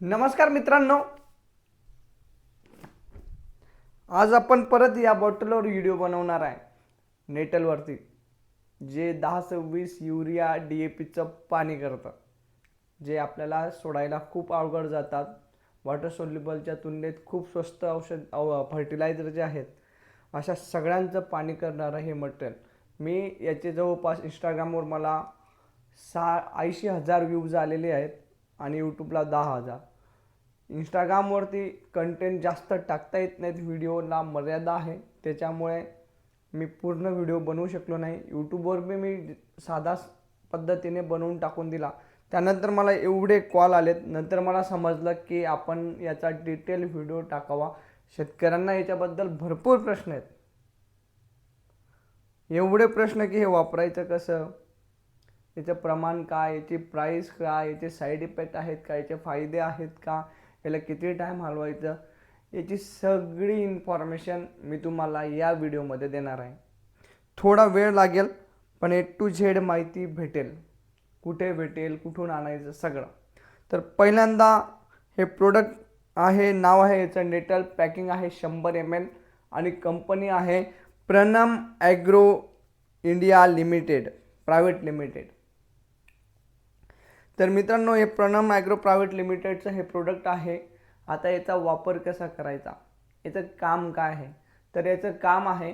नमस्कार मित्रांनो. आज आपण परत या बॉटलवर व्हिडिओ बनवणार आहे. नेटलवरती जे दहा सव्वीस युरिया डी ए पीचं पाणी करतं. जे आपल्याला सोडायला खूप अवघड जातात. वॉटर सोल्युबलच्या तुलनेत खूप स्वस्त औषध फर्टिलायझर जे आहेत अशा सगळ्यांचं पाणी करणारं हे मटेरियल. मी याचे जवळपास इंस्टाग्रामवर मला सा ऐंशी हजार व्ह्यूज आलेले आहेत आणि यूट्यूबला दहा हजार. इंस्टाग्रामवरती कंटेंट जास्त टाकता येत नाहीत व्हिडिओला मर्यादा आहे. त्याच्यामुळे मी पूर्ण व्हिडिओ बनवू शकलो नाही. यूट्यूबवर बी मी साधा पद्धतीने बनवून टाकून दिला. त्यानंतर मला एवढे कॉल आलेत. नंतर मला समजलं की आपण याचा डिटेल व्हिडिओ टाकावा. शेतकऱ्यांना याच्याबद्दल भरपूर प्रश्न आहेत. एवढे प्रश्न की हे वापरायचं कसं? याचं प्रमाण काय? याची प्राईस काय? याचे साईड इफेक्ट आहेत का? याचे फायदे आहेत का? याला किती टाईम हलवायचं याची सगळी इन्फॉर्मेशन मी तुम्हाला या व्हिडिओमध्ये देणार आहे. थोडा वेळ लागेल पण ए टू झेड माहिती भेटेल. कुठे भेटेल कुठून आणायचं सगळं. तर पहिल्यांदा हे प्रोडक्ट आहे नाव आहे याचं नेटल पॅकिंग आहे शंभर एम एल आणि कंपनी आहे Pranam agro India limited private limited तर मित्रांनो हे प्रणम मायक्रो प्रायव्हेट लिमिटेडचं हे प्रोडक्ट आहे. आता याचा वापर कसा करायचा? याचं काम काय आहे? तर याचं काम आहे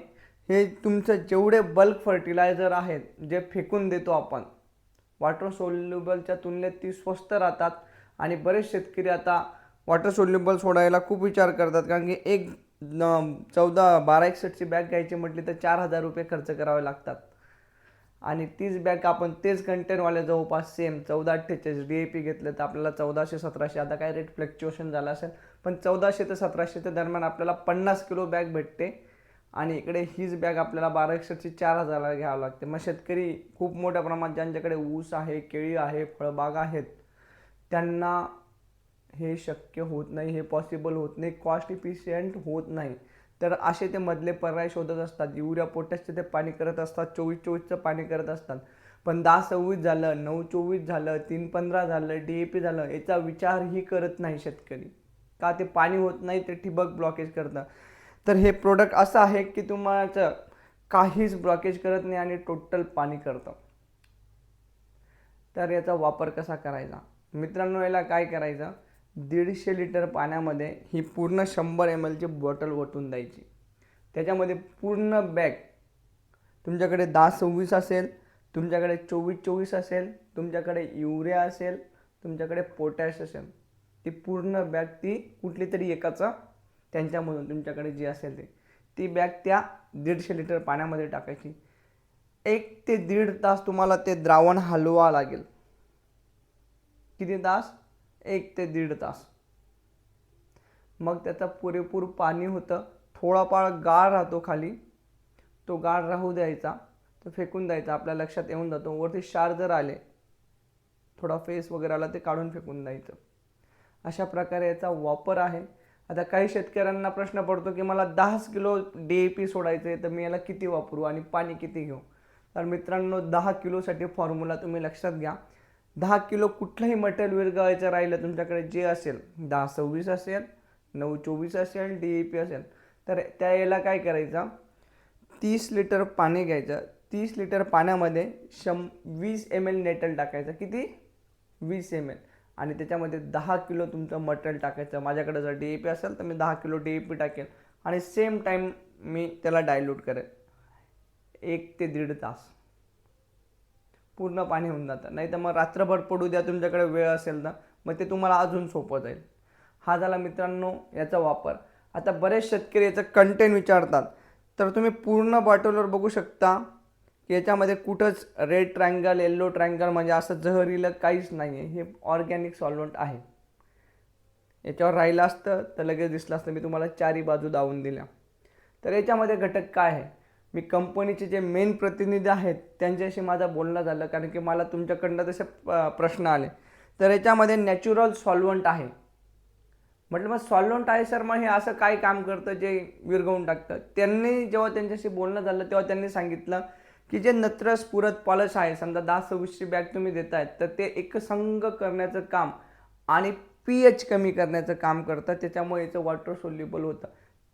हे तुमचं जेवढे बल्क फर्टिलायझर आहेत जे फेकून देतो आपण वॉटर सोल्युबलच्या तुलनेत ती स्वस्त राहतात आणि बरेच शेतकरी आता वॉटर सोल्युबल सोडायला खूप विचार करतात. कारण की एक चौदा बारा एकसष्टची बॅग घ्यायची म्हटली तर चार हजार रुपये खर्च करावे लागतात. आणि तीच बॅग आपण तेच कंटेनवाल्या जवळपास सेम चौदा अठ्ठेचाळीस डी ए पी घेतलं तर आपल्याला चौदाशे सतराशे. आता काय रेट फ्लक्च्युएशन झालं असेल पण चौदाशे ते सतराशेच्या दरम्यान आपल्याला पन्नास किलो बॅग भेटते. आणि इकडे हीच बॅग आपल्याला बारा एकशेची चार हजाराला घ्यावं लागते. मग शेतकरी खूप मोठ्या प्रमाणात ज्यांच्याकडे ऊस आहे केळी आहे फळबाग आहेत त्यांना हे शक्य होत नाही हे पॉसिबल होत नाही कॉस्ट इफिशियंट होत नाही. तर असे ते मधले पर्याय शोधत असतात. युरिया पोटॅशचे ते पाणी करत असतात. चोवीस चोवीसचं पाणी करत असतात. पण दहा सव्वीस झालं नऊ चोवीस झालं तीन पंधरा झालं डी ए पी झालं याचा विचारही करत नाही शेतकरी. का ते पाणी होत नाही ते ठिबक ब्लॉकेज करतं. तर हे प्रोडक्ट असं आहे की तुम्हाला काहीच ब्लॉकेज करत नाही आणि टोटल पाणी करतं. तर याचा वापर कसा करायचा? मित्रांनो याला काय करायचं? दीडशे लिटर पाण्यामध्ये ही पूर्ण शंभर एम एलची बॉटल ओतून द्यायची. त्याच्यामध्ये पूर्ण बॅग तुमच्याकडे दहा सव्वीस असेल तुमच्याकडे चोवीस चोवीस असेल तुमच्याकडे युरिया असेल तुमच्याकडे पोटॅश असेल ती पूर्ण बॅग ती कुठली तरी एकाचा त्यांच्यामधून तुमच्याकडे जी असेल ते ती बॅग त्या दीडशे लिटर पाण्यामध्ये टाकायची. एक ते दीड तास तुम्हाला ते द्रावण हलवा लागेल. किती तास? एक ते दीड तास. मग त्याचा पुरेपूर पाणी होतं. थोडाफार गाळ राहतो खाली. तो गाळ राहू द्यायचा तो फेकून द्यायचा आपल्या लक्षात येऊन जातो. वरती शार जर आले थोडा फेस वगैरे आला ते काढून फेकून द्यायचं. अशा प्रकारे याचा वापर आहे. आता काही शेतकऱ्यांना प्रश्न पडतो की मला दहाच किलो डी ए पी सोडायचं आहे तर मी याला किती वापरू आणि पाणी किती घेऊ? तर मित्रांनो दहा किलोसाठी फॉर्म्युला तुम्ही लक्षात घ्या. दहा किलो कुठलंही मटेरियल विरगावायचं राहिलं तुमच्याकडे जे असेल दहा सव्वीस असेल नऊ चोवीस असेल डी ए पी असेल तर त्या याला काय करायचं? तीस लिटर पाणी घ्यायचं. तीस लिटर पाण्यामध्ये शं वीस एम एल नेटल टाकायचं. किती? वीस एम एल आणि त्याच्यामध्ये दहा किलो तुमचं मटेरियल टाकायचं. माझ्याकडे जर डी ए पी असेल तर मी दहा किलो डी ए पी टाकेल. आणि सेम टाईम मी त्याला डायल्यूट करेल. एक ते दीड तास. पूर्ण पाणी होऊन जातं. नाही तर मग रात्रभर पडू द्या तुमच्याकडे वेळ असेल ना मग ते तुम्हाला अजून सोपं जाईल. हा झाला मित्रांनो याचा वापर. आता बरेच शेतकरी याचं कंटेंट विचारतात. तर तुम्ही पूर्ण बॉटलवर बघू शकता की याच्यामध्ये कुठंच रेड ट्रँगल येल्लो ट्रँगल म्हणजे असं जहरीलं काहीच नाही आहे हे ऑर्गॅनिक सॉल्वंट आहे. याच्यावर राहिलं असतं तर लगेच दिसलं असतं. मी तुम्हाला चारी बाजू दावून दिल्या. तर याच्यामध्ये घटक काय आहे? मी कंपनीचे जे मेन प्रतिनिधी आहेत त्यांच्याशी माझं बोलणं झालं कारण की मला तुमच्याकडनं तसे प- प्रश्न आले. तर याच्यामध्ये नॅचरल सॉल्वंट आहे. म्हटलं मग सॉल्वंट आहे सर मग हे असं काय काम करतं जे विरघळून टाकतं? त्यांनी जेव्हा त्यांच्याशी बोलणं झालं तेव्हा त्यांनी सांगितलं की जे नत्रस पुरत पॉलश आहे समजा दहा सव्वीसची बॅग तुम्ही देत आहेत तर ते एकसंग करण्याचं काम आणि पी एच कमी करण्याचं काम करतं त्याच्यामुळे याचं वॉटर सोल्युबल होतं.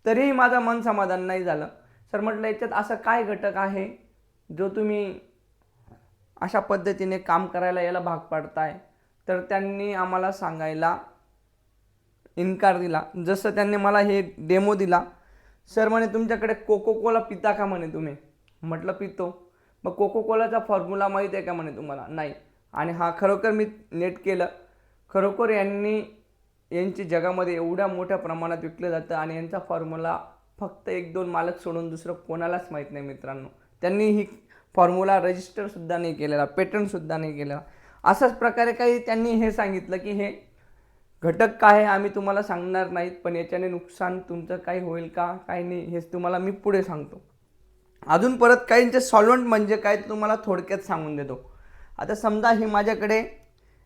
तरीही माझं मन समाधान नाही झालं. सर म्हटलं याच्यात असं काय घटक आहे जो तुम्ही अशा पद्धतीने काम करायला याला भाग पाडताय? तर त्यांनी आम्हाला सांगायला इन्कार दिला. जसं त्यांनी मला हे डेमो दिला सर म्हणे तुमच्याकडे कोको कोला पिता का म्हणे तुम्ही? म्हटलं पितो. मग कोको कोलाचा फॉर्म्युला माहीत आहे का म्हणे तुम्हाला? नाही. आणि हा खरोखर मी नेट केलं. खरोखर यांनी यांची जगामध्ये एवढ्या मोठ्या प्रमाणात विकलं जातं आणि यांचा फॉर्म्युला फक्त एक दोन मालक सोडून दुसरं कोणालाच माहीत नाही मित्रांनो. त्यांनी ही फॉर्म्युला रजिस्टरसुद्धा नाही केलेला पेटंटसुद्धा नाही केलेला. अशाच प्रकारे काही त्यांनी हे सांगितलं की हे घटक काय आहे आम्ही तुम्हाला सांगणार नाहीत पण याच्याने नुकसान तुमचं काही होईल का काही नाही हेच तुम्हाला मी पुढे सांगतो. अजून परत काहींचे सॉल्वंट म्हणजे काय तुम्हाला थोडक्यात सांगून देतो. आता समजा ही माझ्याकडे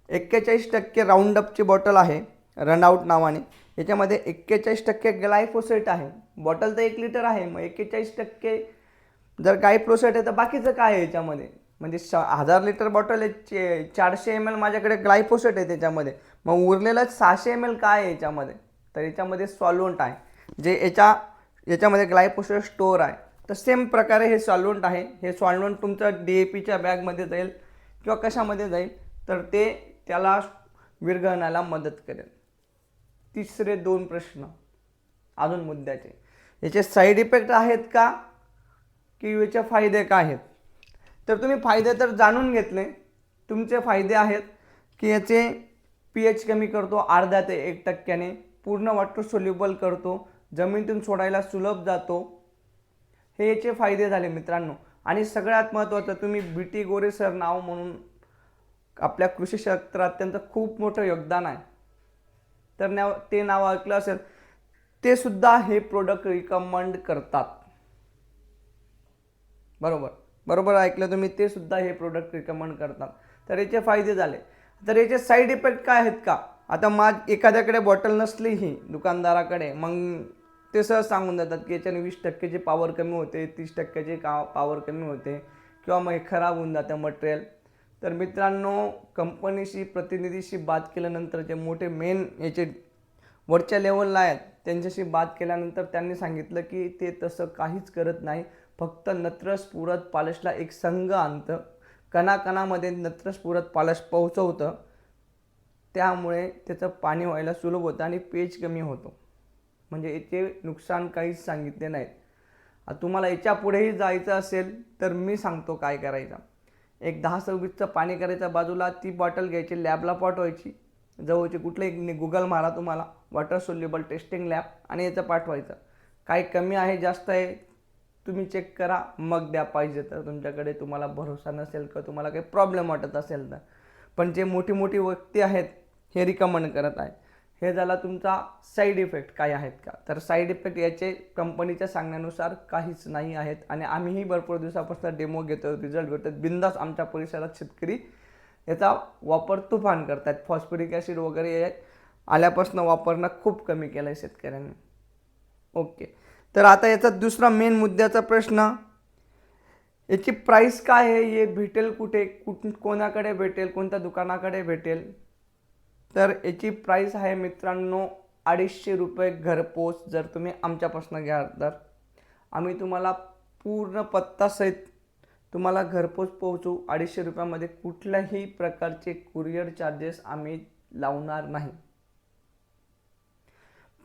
एक्केचाळीस टक्के राऊंडअपची बॉटल आहे. रनआउट नावाने. याच्यामध्ये एक्केचाळीस टक्के ग्लायफोसेट आहे. बॉटल तर एक लिटर आहे मग एक्केचाळीस टक्के जर ग्लायफोसेट आहे तर बाकीचं काय आहे याच्यामध्ये? म्हणजे श हजार लिटर बॉटल आहे चे चारशे एम एल माझ्याकडे ग्लायफोसेट आहे त्याच्यामध्ये. मग उरलेलं सहाशे एम एल काय आहे याच्यामध्ये? तर याच्यामध्ये सॉल्वंट आहे. जे याच्या याच्यामध्ये ग्लायफोसेट स्टोअर आहे. तर सेम प्रकारे हे सॉल्वंट आहे. हे सॉल्वंट तुमचं डी ए पीच्या बॅगमध्ये जाईल किंवा कशामध्ये जाईल तर ते त्याला विरघळण्याला मदत करेल. तिसरे दोन प्रश्न. अजून मुद्द्याचे. याचे साईड इफेक्ट आहेत का? की याचे फायदे काय आहेत? तर तुम्ही फायदे तर जाणून घेतले. तुमचे फायदे आहेत की याचे पी एच कमी करतो अर्ध्या ते एक टक्क्याने. पूर्ण वॉटर सोल्युबल करतो. जमिनीतून सोडायला सुलभ जातो. हे याचे फायदे झाले मित्रांनो. आणि सगळ्यात महत्त्वाचं तुम्ही बी टी गोरे सर नाव म्हणून आपल्या कृषी क्षेत्रात त्यांचं खूप मोठं योगदान आहे. तर नाव ते नाव ऐकलं असेल ते सुद्धा हे प्रोडक्ट रिकमेंड करतात. बरोबर. बरोबर ऐकलं तुम्ही ते सुद्धा हे प्रोडक्ट रिकमेंड करतात. तर याचे फायदे झाले. तर याचे साईड इफेक्ट काय आहेत का? आता मा एखाद्याकडे बॉटल नसलीही दुकानदाराकडे मग ते सहज सांगून देतात की याच्याने वीस टक्क्याची पॉवर कमी होते तीस टक्क्याची का पॉवर कमी होते किंवा मग हे खराब होऊन जातं मटेरियल तर मित्रांनो कंपनीशी प्रतिनिधीशी बात केल्यानंतर जे मोठे मेन याचे वरच्या लेवलला आहेत त्यांच्याशी बात केल्यानंतर त्यांनी सांगितलं की ते तसं काहीच करत नाही. फक्त नत्रस पुरत पालशला एक संघ आणतं. कणाकणामध्ये नत्रस पुरत पालश पोहोचवतं. त्यामुळे त्याचं पाणी व्हायला सुलभ होतं आणि पेज कमी होतो. म्हणजे याचे नुकसान काहीच सांगितले नाहीत. तुम्हाला याच्या पुढेही जायचं असेल तर मी सांगतो काय करायचं. एक दहा सव्वीसचं पाणी करायचं बाजूला ती बॉटल घ्यायची लॅबला पाठवायची. जवळची कुठले गुगल मारा तुम्हाला वॉटर सोल्युबल टेस्टिंग लॅब आणि याचं पाठवायचं. काही कमी आहे जास्त आहे तुम्ही चेक करा मग द्या पाहिजे तर तुमच्याकडे तुम्हाला भरोसा नसेल का तुम्हाला काही प्रॉब्लेम वाटत असेल तर. पण जे मोठी मोठी व्यक्ती आहेत हे रिकमेंड करत आहे हे झाला तुमचा साईड इफेक्ट काय आहेत का? तर साईड इफेक्ट याचे कंपनीच्या सांगण्यानुसार काहीच नाही आहेत. आणि आम्हीही भरपूर दिवसापासून डेमो घेतो रिझल्ट घेतो बिंदास आमच्या परिसरात शेतकरी याचा वापर तुफान करतात फॉस्फोरिक ॲसिड वगैरे आल्यापासून वापरणं खूप कमी केलं आहे शेतकऱ्यांनी. ओके तर आता याचा दुसरा मेन मुद्द्याचा प्रश्न याची प्राईस काय आहे? हे भेटेल कुठे? कुठ कोणाकडे भेटेल? कोणत्या दुकानाकडे भेटेल? तर याची प्राईस आहे मित्रांनो अडीचशे रुपये घरपोच जर तुम्ही आमच्यापासून घ्याल तर. आम्ही तुम्हाला पूर्ण पत्तासहित तुम्हाला घरपोच पोहोचू. अडीचशे रुपयामध्ये कुठल्याही प्रकारचे कुरिअर चार्जेस आम्ही लावणार नाही.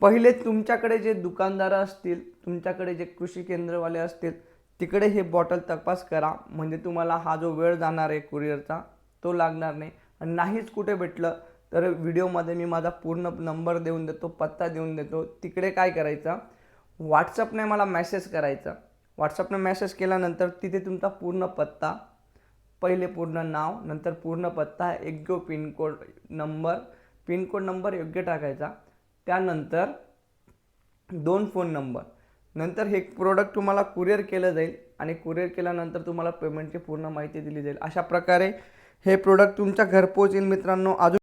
पहिले तुमच्याकडे जे दुकानदार असतील तुमच्याकडे जे कृषी केंद्रवाले असतील तिकडे हे बॉटल तपास करा. म्हणजे तुम्हाला हा जो वेळ जाणार आहे कुरिअरचा तो लागणार नाही. आणि नाहीच कुठे भेटलं तर व्हिडिओमध्ये मी माझा पूर्ण नंबर देऊन देतो पत्ता देऊन देतो. तिकडे काय करायचं? व्हॉट्सअपने मला मेसेज करायचा. व्हॉट्सअपने मेसेज केल्यानंतर तिथे तुमचा पूर्ण पत्ता पहिले पूर्ण नाव नंतर पूर्ण पत्ता योग्य पिनकोड नंबर पिनकोड नंबर योग्य टाकायचा. त्यानंतर दोन फोन नंबर. नंतर हे प्रोडक्ट तुम्हाला कुरिअर केलं जाईल आणि कुरिअर केल्यानंतर तुम्हाला पेमेंटची पूर्ण माहिती दिली जाईल. अशा प्रकारे हे प्रोडक्ट तुमच्या घरपोच येईल मित्रांनो. अजून